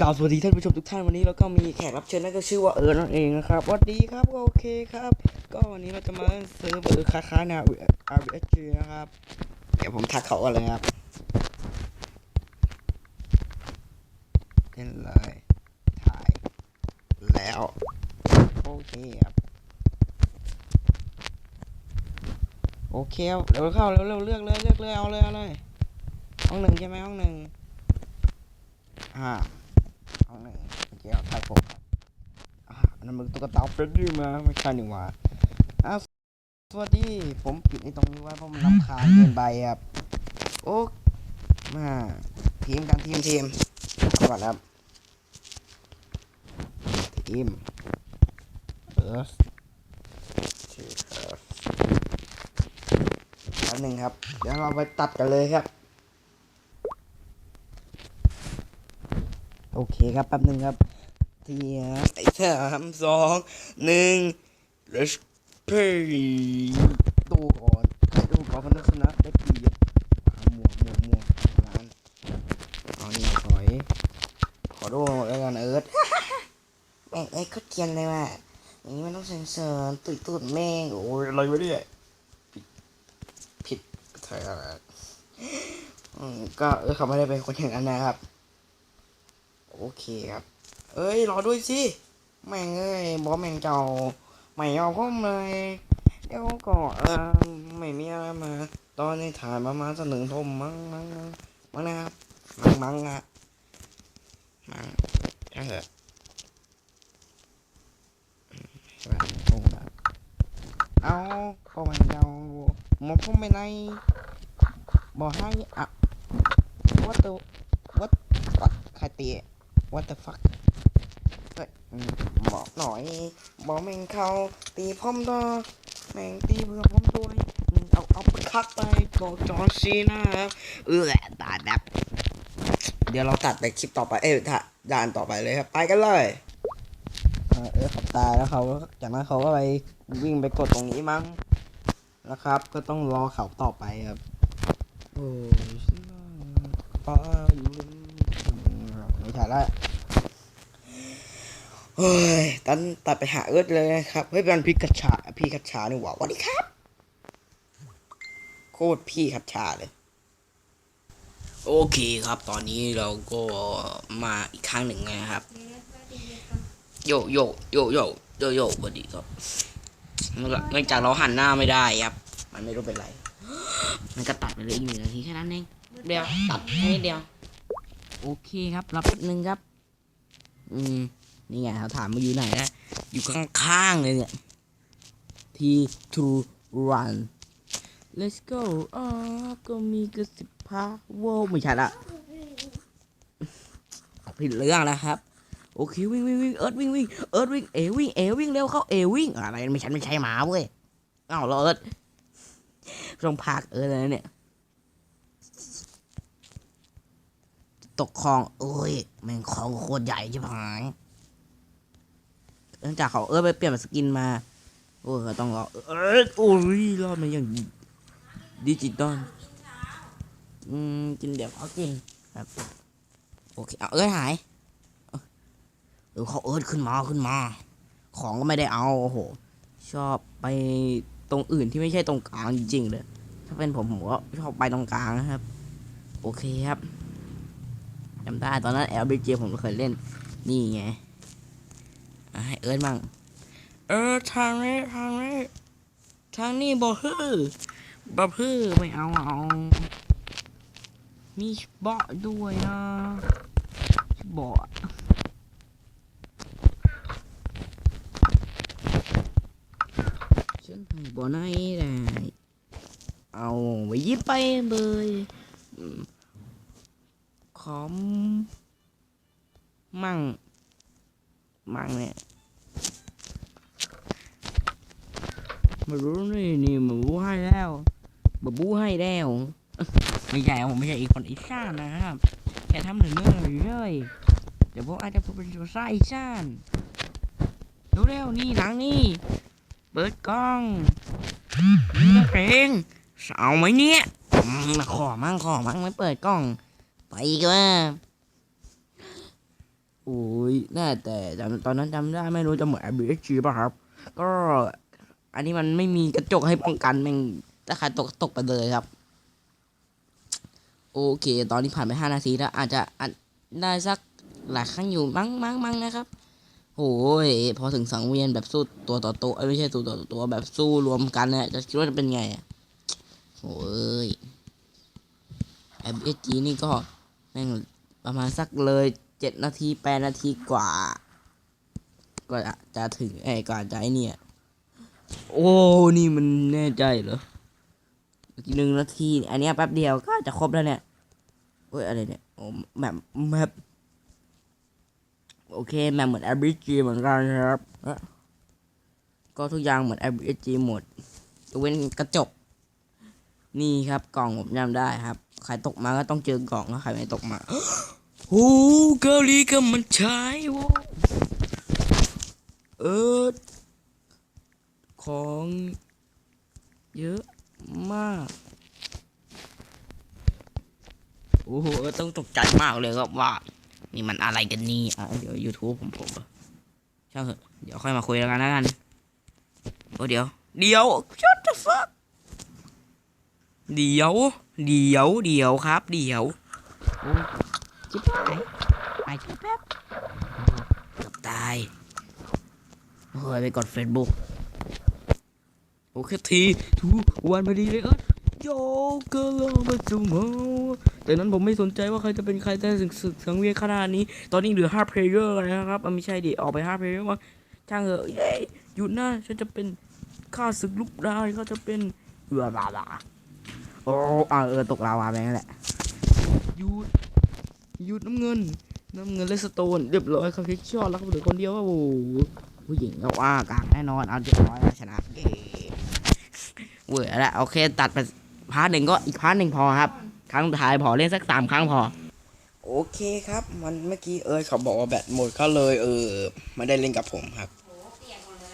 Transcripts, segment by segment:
กล่าวสวัสดีท่านผู้ชมทุกท่านวันนี้เราก็มีแขกรับเชิญนั่นก็ชื่อว่าเอิร์นั่นเองนะครับสวัสดีครับโอเคครับ ก็วันนี้เราจะมาเซิร์ฟเออคล้ายๆแนว RBSG นะครับ เดี๋ยวผมทักเขากันเลยครับเล่นเลยถ่ายแล้วโอเคครับโอเคครับเดี๋ยวเข้าเร็วๆเลือกเลยเลือกเลยเอาเลยเอาเลยห้องหนึ่งใช่ไหมห้องหนึ่งอ่า ห้องหนึ่งโอเคเอาถ่ายผมครับอ่าอันนั้นมันตุ๊กตาเฟรดดี้มาไม่ใช่นี่หว่าอ้าวสวัสดี ผมปิดในตรงนี้ไว้เพราะมันรำคาญเกินไปครับ โอ้มาทีมกันทีมทีมก่อนครับทีมเออทีมเออแป๊บหนึ่งครับ เดี๋ยวเราไปตัดกันเลยครับ โอเคครับแป๊บหนึ่งครับที่ไอ้สามสองหนึ่ง let's play ตู้ก่อนใครตู้ก่อนคนนั้นชนะได้ปีหมวกหมวกหมวกร้านเอานี่ถอย ขอดูแล้วกันเอิร์ธแม่งเอ้ยเขาเทียนเลยว่ะอย่างนี้มันต้องเซ็นเซอร์ตุยตุดแม่งโอ้ยอะไรวะเนี่ยผิดผิดเธออะไรอืมก็เออเขาไม่ได้เป็นคนอย่างนั้นนะครับ โอเคครับ เอ้ยรอด้วยสิ แม่งเอ้ยบอกแม่งเจ้าไม่ยอมก้มเลยเดี๋ยวก็เออไม่มีอะไรมา ตอนนี้ถ่ายประมาณสักหนึ่งทุ่มมั้งมั้งมั้งมั้งนะครับมั้งมั้งอะมั้งช่งเถอะแบบโอ้แบบเอาก็มันเจ้าหมกผมไปไหนบอกให้อะ what the what what ใครตี what the fuck เฮ้ยอืมบอกหน่อยบอกแม่งเขาตีพ่อมตัวแม่งตีเพื่อพ่อมตัวอืมเอาเอาไปคักไปบอกจอร์ซีนะครับเออตายแบบเดี๋ยวเราตัดไปคลิปต่อไปเอ้ยถ้าด่านต่อไปเลยครับ ไปกันเลยเออเขาตายแล้วเขาจากนั้นเขาก็ไปวิ่งไปกดตรงนี้มั้งนะครับ ก็ต้องรอเขาต่อไปครับโอ้ยป้าอยู่ไม่ถ่ายละ เฮ้ยตันตัดไปหาเอิร์ธเลยนะครับ เฮ้ยเป็นพี่กัจฉาพี่กัจฉานี่หว่าสวัสดีครับ โคตรพี่กัจฉาเลย โอเคครับ ตอนนี้เราก็มาอีกครั้งหนึ่งนะครับ โยโยโยโยโยโยสวัสดีครับเนื่องจากเราหันหน้าไม่ได้ครับ มันไม่รู้เป็นไร มันก็ตัดไปเลยอีกหนึ่งนาทีแค่นั้นเอง เดียวตัดแค่นิดเดียว โอเคครับรับแป๊บนึงครับ อืม นี่ไงเขาถามมาอยู่ไหนนะ อยู่ข้างๆเลยเนี่ย T to run let's go อ๋อก็มีกระสิบพาโวไม่ใช่ละผิดเรื่องแล้วครับ โอเควิ่งวิ่งวิ่งเอิร์ดวิ่งวิ่งเอิร์ดวิ่งเอวิ่งเอวิ่งเร็วเข้าเอวิ่งอะไรไม่ใช่ไม่ใช่หมาเว้ยเอ้าเราเอิร์ดต้องพากเอิร์ดเลยเนี่ยตกคลองเอ้ยแม่งคลองโคตรใหญ่ใช่ไหม เนื่องจากเขาเอิร์ดไปเปลี่ยนสกินมา โอ้ก็ต้องรอเอิร์ดโอ้ยรอดมาอย่างดิจิตอลอืมกินเดี๋ยวเขากินครับโอเคเอาเอิร์ดหายเออเขาเอิร์ดขึ้นมาขึ้นมา ของก็ไม่ได้เอาโอ้โห ชอบไปตรงอื่นที่ไม่ใช่ตรงกลางจริงๆเลยถ้าเป็นผมผมก็ชอบไปตรงกลางนะครับ โอเคครับจำได้ตอนนั้น LBJ ผมเคยเล่นนี่ไง ให้เอิร์ดมั่งเออทางนี้ทางนี้ทางนี้บอฮือบ่ฮือไม่เอาเอามีเบาะด้วยนะเบาะฉันทำบ่อไหนได้เอาไว้ยิบไปเลยขอมมั่ง มั่งเนี่ย มารู้นี่นี่มาบูให้แล้วมาบูให้แล้วไม่ใช่ผมไม่ใช่อีกคนอีซ่านนะครับแค่ทำหนึ่งเรื่องเลยเดี๋ยวผมอาจจะพูดเป็นตัวซ่าอีซ่านเร็วๆนี่หลังนี่เปิดกล้องนี่เกรงเอาไหมเนี่ยขอมั่งขอมั่งไม่เปิดกล้อง ไปอีกว่าโอ้ยแน่แต่ตอนนั้นจำได้ไม่รู้จะเหมือน BSG ป่ะครับ ก็ อันนี้มันไม่มีกระจกให้ป้องกันแม่งถ้าใครตกตกไปเลยครับ โอเค ตอนนี้ผ่านไปห้านาทีแล้ว อาจจะอาจได้สักหลายครั้งอยู่มั้งมั้งมั้งนะครับโอ้ยพอถึงสังเวียนแบบสู้ตัวต่อตัวไม่ใช่ตัวต่อตัวแบบสู้รวมกันเนี่ยจะคิดว่าจะเป็นไงอะโอ้ย FSG นี่ก็แม่งประมาณสักเลยเจ็ดนาทีแปดนาทีกว่า ก็จะถึงไอ้ก่อนจะไอ้เนี่ย โอ้ นี่มันแน่ใจเหรออีกหนึ่งนาที อันนี้แป๊บเดียวก็จะครบแล้วเนี่ยโอ้ย อะไรเนี่ย โอ้แบบแบบโอเคแมปเหมือน RPG เหมือนกันนะครับ ก็ทุกอย่างเหมือน RPG หมดยกเว้นกระจก นี่ครับกล่องผมจำได้ครับ ใครตกมาก็ต้องเจอกล่องถ้าใครไม่ตกมาโอ้เกาหลีก็มันใช้วะเออ ของเยอะมาก โอ้โหต้องตกใจมากเลยครับว่า นี่มันอะไรกันนี่อะเดี๋ยว YouTube ผมผมช่างเถอะเดี๋ยวค่อยมาคุยกันแล้วกัน โอ้เดี๋ยว เดี๋ยว shut the fuck เดี๋ยว เดี๋ยว เดี๋ยวครับ เดี๋ยวจิ๊บหายหายจิ๊บแป๊บตายเฮ้ยไปกด Facebook โอเคทีทุกวันพอดีเลยเออโยกะลงมาจุโมแต่นั้นผมไม่สนใจว่าใครจะเป็นใครแต่สึกสึกสังเวียนขนาดนี้ ตอนนี้เหลือ5 player แล้วนะครับไม่ใช่ดิออกไป5 player ว่าช่างเถอะเย้หยุดนะฉันจะเป็นข้าศึกลูกได้เขาจะเป็นเอือบาบาโอ้อ่าเออตกลาวาไปนั่นแหละหยุดหยุดน้ำเงินน้ำเงินเลสโตนเรียบร้อยครับคิกชอตแล้วก็เหลือคนเดียวว่าโอ้ผู้หญิงเอาว่ากลางแน่นอนเอาเรียบร้อยชนะเย้ เวอร์แล้วโอเค ตัดไปพาร์ทหนึ่งก็อีกพาร์ทหนึ่งพอครับ ครั้งสุดท้ายพอเล่นสักสามครั้งพอ โอเคครับ มันเมื่อกี้เอิร์ธเขาบอกว่าแบตหมดเขาเลย เออไม่ได้เล่นกับผมครับ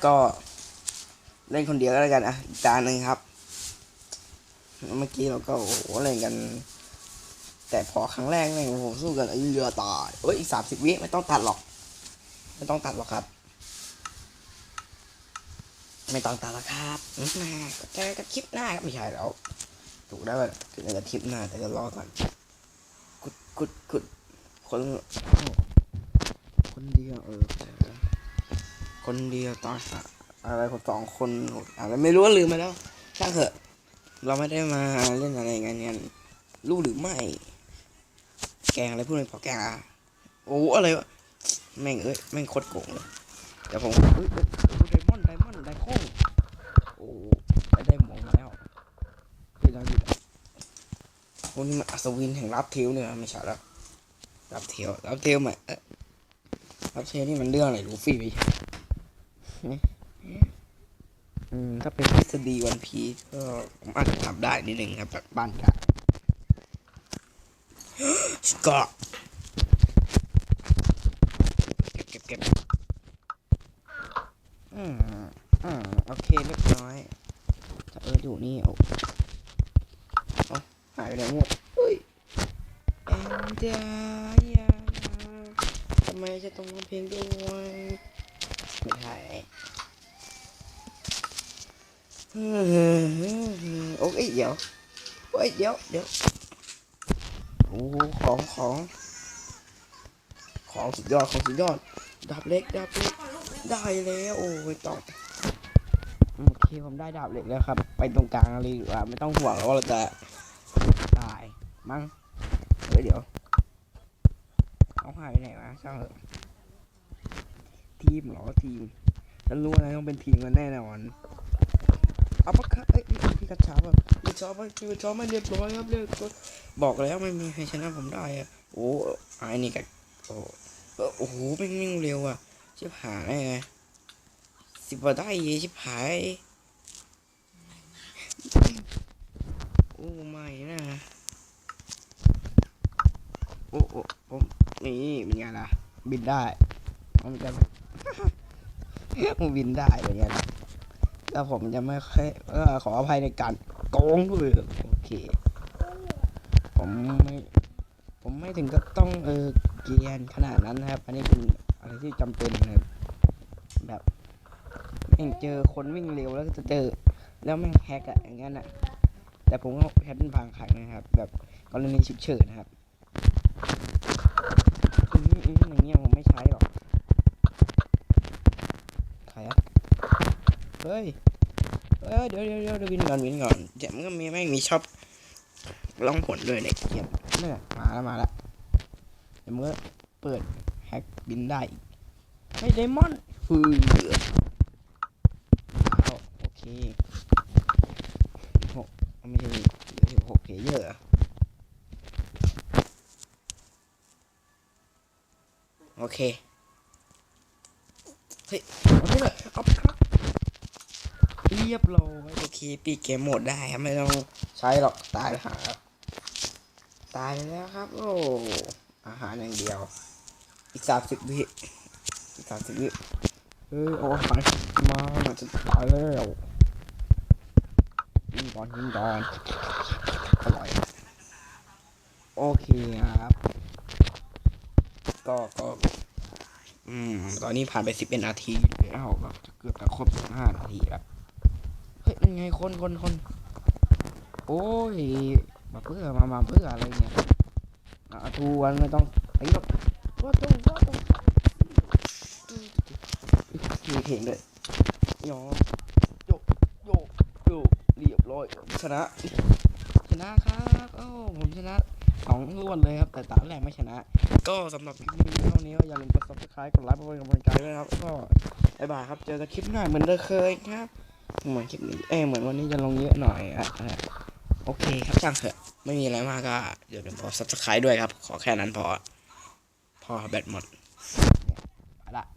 ก็เล่นคนเดียวก็แล้วกันอะอีกตาหนึ่งครับ เมื่อกี้เราก็โอ้โหเล่นกัน แต่พอครั้งแรกเนี่ยโอ้โหสู้กันไอ้เรือตายเอ้ยอีกสามสิบวิไม่ต้องตัดหรอก ไม่ต้องตัดหรอกครับ ไม่ต้องตัดหรอกครับอืมแม่ก็เจอกันคลิปหน้าครับไม่ใช่แล้วถูกได้ว่าถึงจะคลิปหน้าแต่ก็รอก่อนกุดกุดกุดคนคนเดียวเออคนเดียวตอนหาอะไรคนสองคนอะไรไม่รู้ว่าลืมไปแล้วช่างเถอะ เราไม่ได้มาเล่นอะไรกันเนี่ยรู้หรือไม่ แกงอะไรพูดไม่พอแกงอะโอ้อะไรวะแม่งเอ้ยแม่งโคตรโกงเลยแต่ผม อ้ได้ได้หมองแล้วเฮ้ยเราอยู่พวกนี้มันอัศวินแห่งรับเทลเนี่ยไม่ใช่แล้วรับเทลรับเทลใหม่เอ๊ะรับเทลนี่มันเรื่องอะไรลูฟี่ไปอืมถ้าเป็นทฤษฎีวันพีก็ผมอาจจะทำได้นิดหนึ่งครับแบบบ้านกันสกอตเก็บเก็บเก็บอืมอืมโอเคเรียบร้อยถ้าเอยู่นี่เอาเอาหายไปไหนหมดเฮ้ยแอนเดียาทำไมจะต้องร้องเพลงด้วยไม่ใช่เฮ้ยโอ้ยเดี๋ยวโอ้ยเดี๋ยวเดี๋ยวโอ้ของของของสุดยอดของสุดยอดดาบเล็กดาบเล็กได้แล้วโอ้ยต้อโอเคผมได้ดาบเหล็กแล้วครับ ตรงกลางเลยดีกว่าไม่ต้องห่วงว่าเราจะตายมั้งเฮ้ยเดี๋ยวเอาหายไปไหนวะช่างเถอะทีมหรอทีมฉันรู้นะไรต้องเป็นทีมกันแน่นอนเอาปะครับเอ้ยพี่กระชับอะพี่กระชับอ่พี่กระชับไม่เรียบร้อยครับเรียบร้อยบอกแล้วไม่มีใครชนะผมได้อะโอ้ไอ้นี่กันโอ้โอ้โหวิ่งวิ่งเร็วอะชิบหายไงสิบกว่าได้เยชิบหาย อ้ไม่นะโอ้โอ้ผมนี่เป็นไงล่ะ บินได้ผมจะผมบินได้เป็นไงล่ะแล้วผมจะไม่ค่อยขออภัยในการโกงด้วยโอเค ผมไม่ผมไม่ถึงก็ต้องเออเกียนขนาดนั้นนะครับ อันนี้เป็นอะไรที่จำเป็นนะแบบแม่งเจอคนวิ่งเร็วแล้วจะเจอ แล้วแม่งแฮกอะอย่างนั้นอะ แต่ผมก็แฮกเป็นบางครั้งนะครับ แบบกรณีฉุกเฉินนะครับอืมอืมอย่างเงี้ยผมไม่ใช้หรอกใครอะเฮ้ยเอ้ยเดี๋ยวเดี๋ยวเดี๋ยววินก่อนวินก่อนเดี๋ยวมันก็มีแม่มีช็อบร้องผลด้วยเนี่ยเกียบเนี่ยมาแล้วมาแล้วเดี๋ยวมันก็เปิดแฮกบินได้อีกเฮ้ยไดมอนด์ฟืออาโอเคหกไม่ใช่สิบหก เพลเยอร์โอเค เฮ้ย เอาไปเลยเอาไปครับเรียบร้อยโอเคปีกเกมโหมดได้ครับไม่ต้องใช้หรอกตายหาครับตายแล้วครับ โอ้อาหารอย่างเดียว อีกสามสิบวิอีกสามสิบวิเฮ้ยโอ้อาหารมามันจะตายแล้วยิงก่อนยิงก่อน อร่อย โอเคครับ ก็ก็ อืม ตอนนี้ผ่านไปสิบเอ็ดนาทีแล้วก็จะเกือบจะครบสิบห้านาทีแล้ว เฮ้ยนั่นไงคนคนคน โอ้ย มาเพื่อมามาเพื่ออะไรเนี่ยอะทูวันไม่ต้องไอ้หรอกว่าต้องว่าต้องมีเพลงด้วยยอโยกโยโยกเรียบร้อยชนะ นะครับโอ้ผมชนะสองรวนเลยครับ แต่ตาแรกไม่ชนะ ก็สำหรับคลิปนี้เท่านี้ก็อย่าลืมกด subscribe กดไลค์เพื่อเป็นกำลังใจด้วยนะครับ ก็บ๊ายบายครับ เจอกันคลิปหน้าเหมือนเดิมเคยครับเหมือนคลิปนี้เอ้เหมือนวันนี้จะลงเยอะหน่อยอะอะโอเคครับช่างเถอะ ไม่มีอะไรมากก็อย่าลืมกด subscribe ด้วยครับ ขอแค่นั้นพอ พอแบตหมด